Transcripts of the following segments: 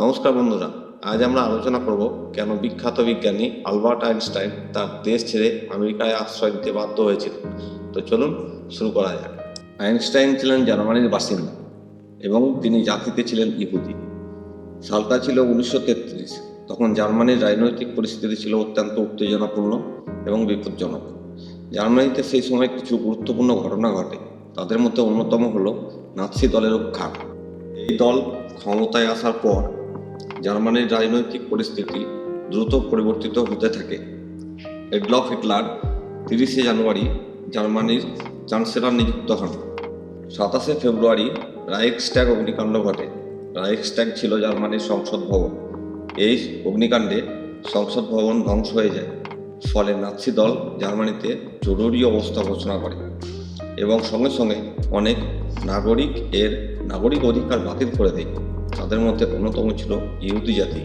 নমস্কার বন্ধুরা, আজ আমরা আলোচনা করব কেন বিখ্যাত বিজ্ঞানী আলবার্ট আইনস্টাইন তার দেশ ছেড়ে আমেরিকায় আশ্রয় নিতে বাধ্য হয়েছিল তো চলুন শুরু করা যাক। আইনস্টাইন ছিলেন জার্মানির বাসিন্দা এবং তিনি জাতিতে ছিলেন ইহুদি। সালটা ছিল উনিশশো তেত্রিশ। তখন জার্মানির রাজনৈতিক পরিস্থিতি ছিল অত্যন্ত উত্তেজনাপূর্ণ এবং বিপজ্জনক। জার্মানিতে সেই সময় কিছু গুরুত্বপূর্ণ ঘটনা ঘটে। তাদের মধ্যে অন্যতম হলো নাৎসি দলের উৎখাত এই দল ক্ষমতায় আসার পর জার্মানির রাজনৈতিক পরিস্থিতি দ্রুত পরিবর্তিত হতে থাকে। এডলফ হিটলার তিরিশে জানুয়ারি জার্মানির চ্যান্সেলর নিযুক্ত হন। সাতাশে ফেব্রুয়ারি রাইকস্ট্যাগ অগ্নিকাণ্ড ঘটে। রাইকস্ট্যাগ ছিল জার্মানির সংসদ ভবন। এই অগ্নিকাণ্ডে সংসদ ভবন ধ্বংস হয়ে যায়। ফলে নাৎসি দল জার্মানিতে জরুরি অবস্থা ঘোষণা করে এবং সঙ্গে সঙ্গে অনেক নাগরিক এর নাগরিক অধিকার বাতিল করে দেয়। তাদের মধ্যে অন্যতম ছিল ইহুদি জাতি।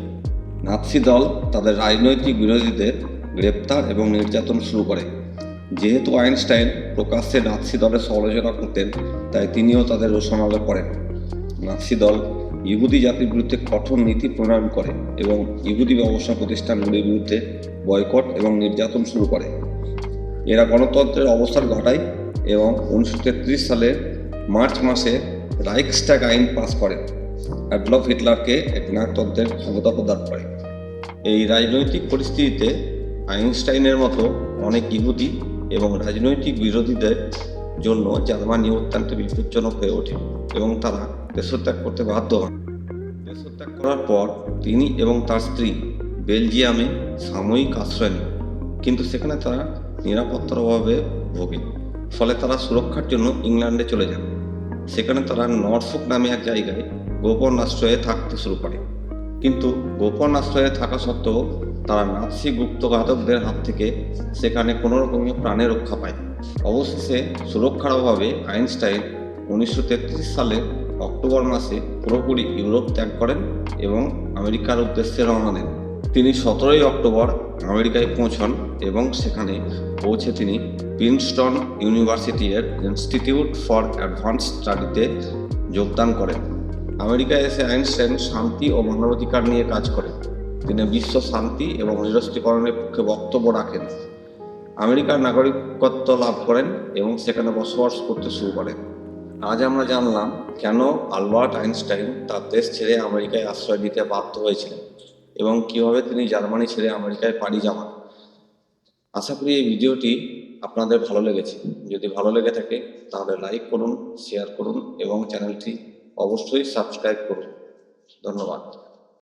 নাৎসি দল তাদের রাজনৈতিক বিরোধীদের গ্রেপ্তার এবং নির্যাতন শুরু করে। যেহেতু আইনস্টাইন প্রকাশ্যে নাৎসি দলের সমালোচনা করতেন, তাই তিনিও তাদের রোষণালে করেন। নাৎসি দল ইহুদি জাতির বিরুদ্ধে কঠোর নীতি প্রণয়ন করে এবং ইহুদি ব্যবসা প্রতিষ্ঠানগুলির বিরুদ্ধে বয়কট এবং নির্যাতন শুরু করে। এরা গণতন্ত্রের অবস্থান ঘটায় এবং উনিশশো তেত্রিশ সালে মার্চ মাসে রাইকস্ট্যাগ আইন পাস করেন। অ্যাডলফ হিটলারকে এক নাগতন্ত্রের ক্ষমতা প্রদান করে। এই রাজনৈতিক পরিস্থিতিতে আইনস্টাইনের মতো অনেক ইহুদি এবং রাজনৈতিক বিরোধীদের জন্য জার্মানি অত্যন্ত বিপজ্জনক হয়ে ওঠে এবং তারা দেশত্যাগ করতে বাধ্য হন। দেশত্যাগ করার পর তিনি এবং তার স্ত্রী বেলজিয়ামে সাময়িক আশ্রয় নেন, কিন্তু সেখানে তারা নিরাপত্তার অভাবে ভোগে ফলে তারা সুরক্ষার জন্য ইংল্যান্ডে চলে যান। সেখানে তারা নরফুক নামে এক জায়গায় গোপন আশ্রয়ে থাকতে শুরু করে। কিন্তু গোপন আশ্রয়ে থাকা সত্ত্বেও তারা নাৎসি গুপ্তঘাতকদের হাত থেকে সেখানে কোনো রকমের প্রাণে রক্ষা পায়। অবশেষে সুরক্ষার অভাবে আইনস্টাইন উনিশশো তেত্রিশ সালে অক্টোবর মাসে পুরোপুরি ইউরোপ ত্যাগ করেন এবং আমেরিকার উদ্দেশ্যে রওনা দেন। তিনি সতেরোই অক্টোবর আমেরিকায় পৌঁছন এবং সেখানে পৌঁছে তিনি প্রিন্সটন ইউনিভার্সিটি এর ইনস্টিটিউট ফর অ্যাডভান্স স্টাডিতে যোগদান করেন। আমেরিকায় এসে আইনস্টাইন শান্তি ও মানবাধিকার নিয়ে কাজ করেন তিনি বিশ্ব শান্তি এবং নিরস্ত্রীকরণের পক্ষে বক্তব্য রাখেন। আমেরিকার নাগরিকত্ব লাভ করেন এবং সেখানে বসবাস করতে শুরু করেন। আজ আমরা জানলাম কেন আলবার্ট আইনস্টাইন তার দেশ ছেড়ে আমেরিকায় আশ্রয় নিতে বাধ্য হয়েছিলেন এবং কীভাবে তিনি জার্মানি ছেড়ে আমেরিকায় পাড়ি জমান। আশা করি এই ভিডিওটি আপনাদের ভালো লেগেছে। যদি ভালো লেগে থাকে, তাহলে লাইক করুন, শেয়ার করুন এবং চ্যানেলটি অবশ্যই সাবস্ক্রাইব করুন। ধন্যবাদ।